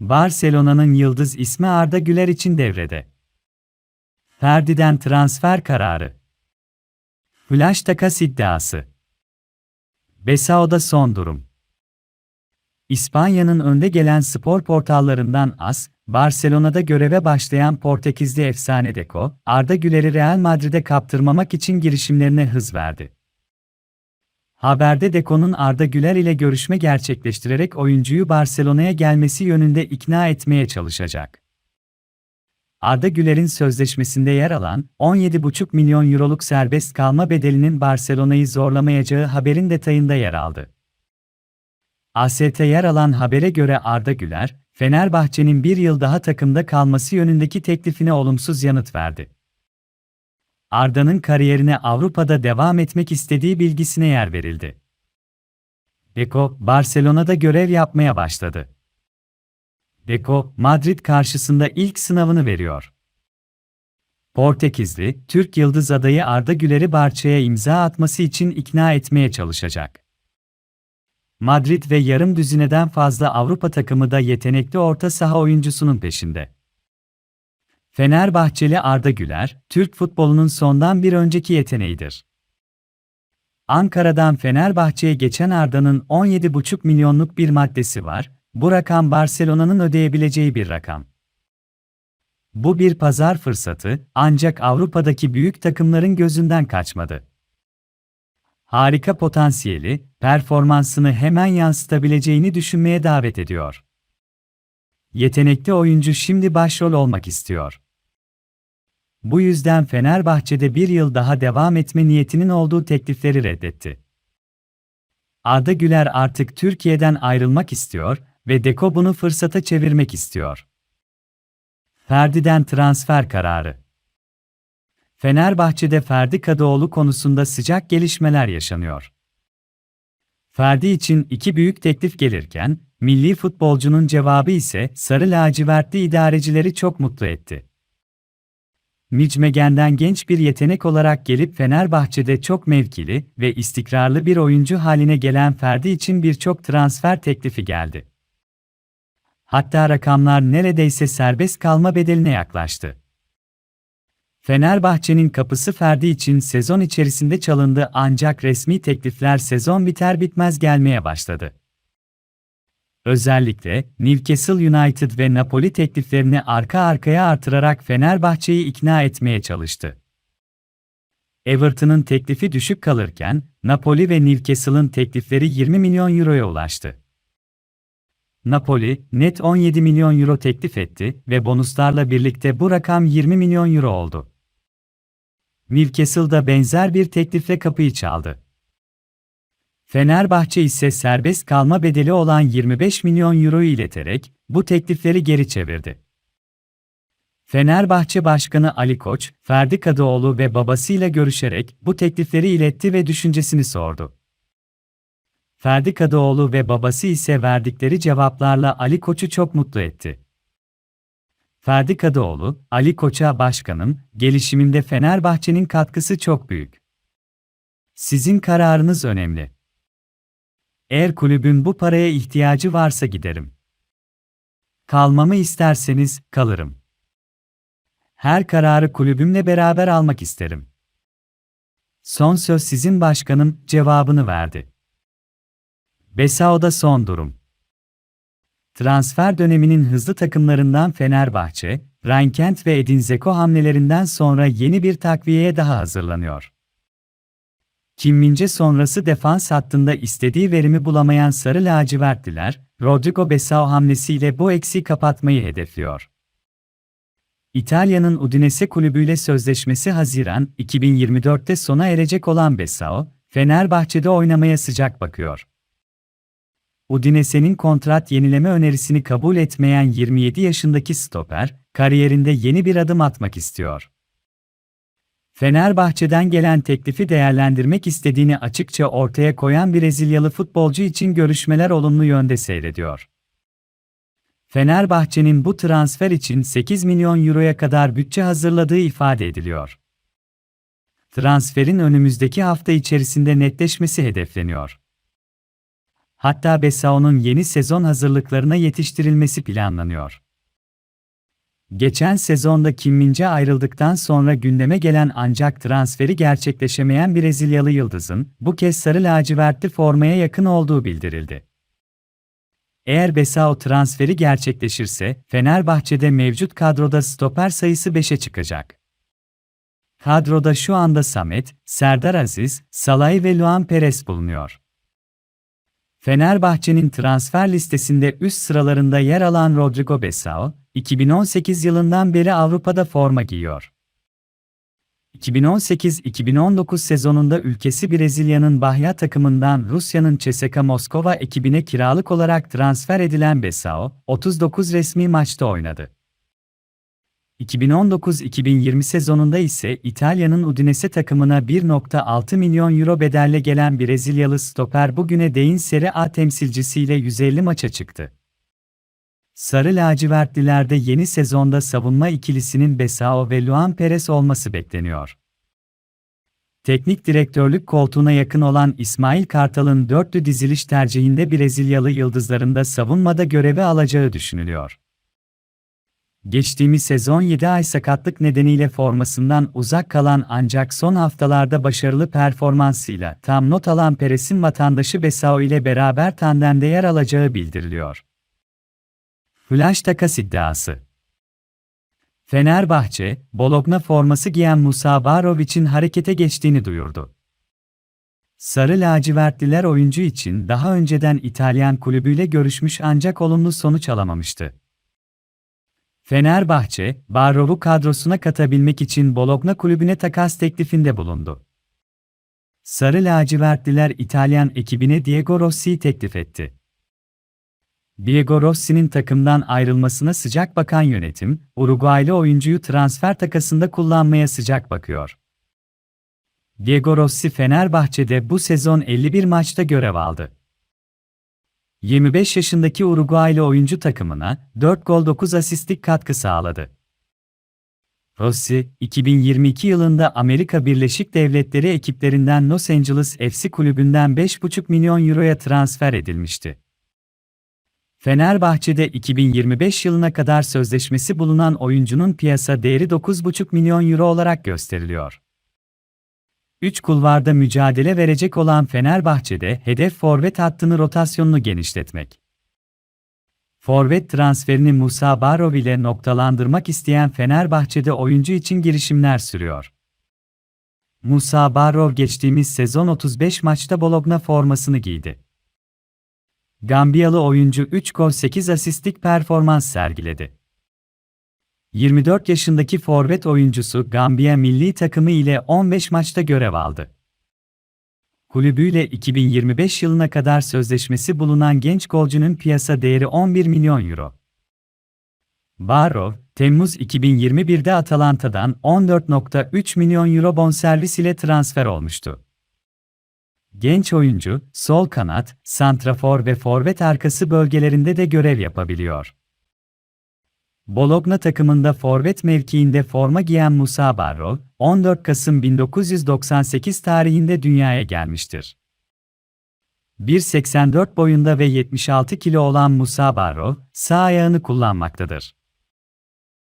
Barcelona'nın yıldız ismi Arda Güler için devrede. Ferdi'den transfer kararı. Flash takas iddiası. Besao'da son durum. İspanya'nın önde gelen spor portallarından AS, Barcelona'da göreve başlayan Portekizli efsane Deco, Arda Güler'i Real Madrid'e kaptırmamak için girişimlerine hız verdi. Haberde Deco'nun Arda Güler ile görüşme gerçekleştirerek oyuncuyu Barcelona'ya gelmesi yönünde ikna etmeye çalışacak. Arda Güler'in sözleşmesinde yer alan 17,5 milyon euroluk serbest kalma bedelinin Barcelona'yı zorlamayacağı haberin detayında yer aldı. AS'te yer alan habere göre Arda Güler, Fenerbahçe'nin bir yıl daha takımda kalması yönündeki teklifine olumsuz yanıt verdi. Arda'nın kariyerine Avrupa'da devam etmek istediği bilgisine yer verildi. Deco, Barcelona'da görev yapmaya başladı. Deco, Madrid karşısında ilk sınavını veriyor. Portekizli, Türk yıldız adayı Arda Güler'i Barça'ya imza atması için ikna etmeye çalışacak. Madrid ve yarım düzineden fazla Avrupa takımı da yetenekli orta saha oyuncusunun peşinde. Fenerbahçeli Arda Güler, Türk futbolunun sondan bir önceki yeteneğidir. Ankara'dan Fenerbahçe'ye geçen Arda'nın 17,5 milyonluk bir maddesi var, bu rakam Barcelona'nın ödeyebileceği bir rakam. Bu bir pazar fırsatı, ancak Avrupa'daki büyük takımların gözünden kaçmadı. Harika potansiyeli, performansını hemen yansıtabileceğini düşünmeye davet ediyor. Yetenekli oyuncu şimdi başrol olmak istiyor. Bu yüzden Fenerbahçe'de bir yıl daha devam etme niyetinin olduğu teklifleri reddetti. Arda Güler artık Türkiye'den ayrılmak istiyor ve Deko bunu fırsata çevirmek istiyor. Ferdi'den transfer kararı. Fenerbahçe'de Ferdi Kadıoğlu konusunda sıcak gelişmeler yaşanıyor. Ferdi için iki büyük teklif gelirken, milli futbolcunun cevabı ise sarı lacivertli idarecileri çok mutlu etti. Micmegen'den genç bir yetenek olarak gelip Fenerbahçe'de çok mevkili ve istikrarlı bir oyuncu haline gelen Ferdi için birçok transfer teklifi geldi. Hatta rakamlar neredeyse serbest kalma bedeline yaklaştı. Fenerbahçe'nin kapısı Ferdi için sezon içerisinde çalındı ancak resmi teklifler sezon biter bitmez gelmeye başladı. Özellikle Newcastle United ve Napoli tekliflerini arka arkaya artırarak Fenerbahçe'yi ikna etmeye çalıştı. Everton'ın teklifi düşük kalırken Napoli ve Newcastle'ın teklifleri 20 milyon euroya ulaştı. Napoli, net 17 milyon euro teklif etti ve bonuslarla birlikte bu rakam 20 milyon euro oldu. Newcastle da benzer bir teklifle kapıyı çaldı. Fenerbahçe ise serbest kalma bedeli olan 25 milyon euroyu ileterek bu teklifleri geri çevirdi. Fenerbahçe Başkanı Ali Koç, Ferdi Kadıoğlu ve babasıyla görüşerek bu teklifleri iletti ve düşüncesini sordu. Ferdi Kadıoğlu ve babası ise verdikleri cevaplarla Ali Koç'u çok mutlu etti. Ferdi Kadıoğlu, Ali Koç'a başkanım, gelişimimde Fenerbahçe'nin katkısı çok büyük. Sizin kararınız önemli. Eğer kulübün bu paraya ihtiyacı varsa giderim. Kalmamı isterseniz kalırım. Her kararı kulübümle beraber almak isterim. Son söz sizin başkanım cevabını verdi. Besao'da son durum. Transfer döneminin hızlı takımlarından Fenerbahçe, Rhein-Kent ve Edin Dzeko hamlelerinden sonra yeni bir takviyeye daha hazırlanıyor. Kim Mince sonrası defans hattında istediği verimi bulamayan Sarı lacivertliler, Rodrigo Besao hamlesiyle bu eksiği kapatmayı hedefliyor. İtalya'nın Udinese kulübüyle sözleşmesi Haziran 2024'te sona erecek olan Besao, Fenerbahçe'de oynamaya sıcak bakıyor. Udinese'nin kontrat yenileme önerisini kabul etmeyen 27 yaşındaki stoper, kariyerinde yeni bir adım atmak istiyor. Fenerbahçe'den gelen teklifi değerlendirmek istediğini açıkça ortaya koyan Brezilyalı futbolcu için görüşmeler olumlu yönde seyrediyor. Fenerbahçe'nin bu transfer için 8 milyon euroya kadar bütçe hazırladığı ifade ediliyor. Transferin önümüzdeki hafta içerisinde netleşmesi hedefleniyor. Hatta Besao'nun yeni sezon hazırlıklarına yetiştirilmesi planlanıyor. Geçen sezonda Kim ayrıldıktan sonra gündeme gelen ancak transferi gerçekleşemeyen Brezilyalı yıldızın bu kez sarı lacivertli formaya yakın olduğu bildirildi. Eğer Besao transferi gerçekleşirse, Fenerbahçe'de mevcut kadroda stoper sayısı 5'e çıkacak. Kadroda şu anda Samet, Serdar Aziz, Salay ve Luan Perez bulunuyor. Fenerbahçe'nin transfer listesinde üst sıralarında yer alan Rodrigo Besao, 2018 yılından beri Avrupa'da forma giyiyor. 2018-2019 sezonunda ülkesi Brezilya'nın Bahya takımından Rusya'nın CSKA Moskova ekibine kiralık olarak transfer edilen Besao, 39 resmi maçta oynadı. 2019-2020 sezonunda ise İtalya'nın Udinese takımına 1.6 milyon euro bedelle gelen Brezilyalı stoper bugüne değin Serie A temsilcisiyle 150 maça çıktı. Sarı lacivertlilerde yeni sezonda savunma ikilisinin Besao ve Luan Perez olması bekleniyor. Teknik direktörlük koltuğuna yakın olan İsmail Kartal'ın dörtlü diziliş tercihinde Brezilyalı yıldızların da savunmada görevi alacağı düşünülüyor. Geçtiğimiz sezon 7 ay sakatlık nedeniyle formasından uzak kalan ancak son haftalarda başarılı performansıyla tam not alan Perez'in vatandaşı Besao ile beraber tandemde yer alacağı bildiriliyor. Flash takas iddiası Fenerbahçe, Bologna forması giyen Musa Barovic'in harekete geçtiğini duyurdu. Sarı lacivertliler oyuncu için daha önceden İtalyan kulübüyle görüşmüş ancak olumlu sonuç alamamıştı. Fenerbahçe, Barov'u kadrosuna katabilmek için Bologna kulübüne takas teklifinde bulundu. Sarı lacivertliler İtalyan ekibine Diego Rossi'yi teklif etti. Diego Rossi'nin takımdan ayrılmasına sıcak bakan yönetim, Uruguaylı oyuncuyu transfer takasında kullanmaya sıcak bakıyor. Diego Rossi Fenerbahçe'de bu sezon 51 maçta görev aldı. 25 yaşındaki Uruguaylı oyuncu takımına 4 gol 9 asistlik katkı sağladı. Rossi, 2022 yılında Amerika Birleşik Devletleri ekiplerinden Los Angeles FC kulübünden 5,5 milyon euroya transfer edilmişti. Fenerbahçe'de 2025 yılına kadar sözleşmesi bulunan oyuncunun piyasa değeri 9,5 milyon euro olarak gösteriliyor. 3 kulvarda mücadele verecek olan Fenerbahçe'de hedef forvet hattını rotasyonunu genişletmek. Forvet transferini Musa Barov ile noktalandırmak isteyen Fenerbahçe'de oyuncu için girişimler sürüyor. Musa Barov geçtiğimiz sezon 35 maçta Bologna formasını giydi. Gambiyalı oyuncu 3 gol 8 asistlik performans sergiledi. 24 yaşındaki forvet oyuncusu Gambiya milli takımı ile 15 maçta görev aldı. Kulübüyle 2025 yılına kadar sözleşmesi bulunan genç golcünün piyasa değeri 11 milyon euro. Barrow, Temmuz 2021'de Atalanta'dan 14.3 milyon euro bonservis ile transfer olmuştu. Genç oyuncu, sol kanat, santrafor ve forvet arkası bölgelerinde de görev yapabiliyor. Bologna takımında forvet mevkiinde forma giyen Musa Barro, 14 Kasım 1998 tarihinde dünyaya gelmiştir. 1.84 boyunda ve 76 kilo olan Musa Barro, sağ ayağını kullanmaktadır.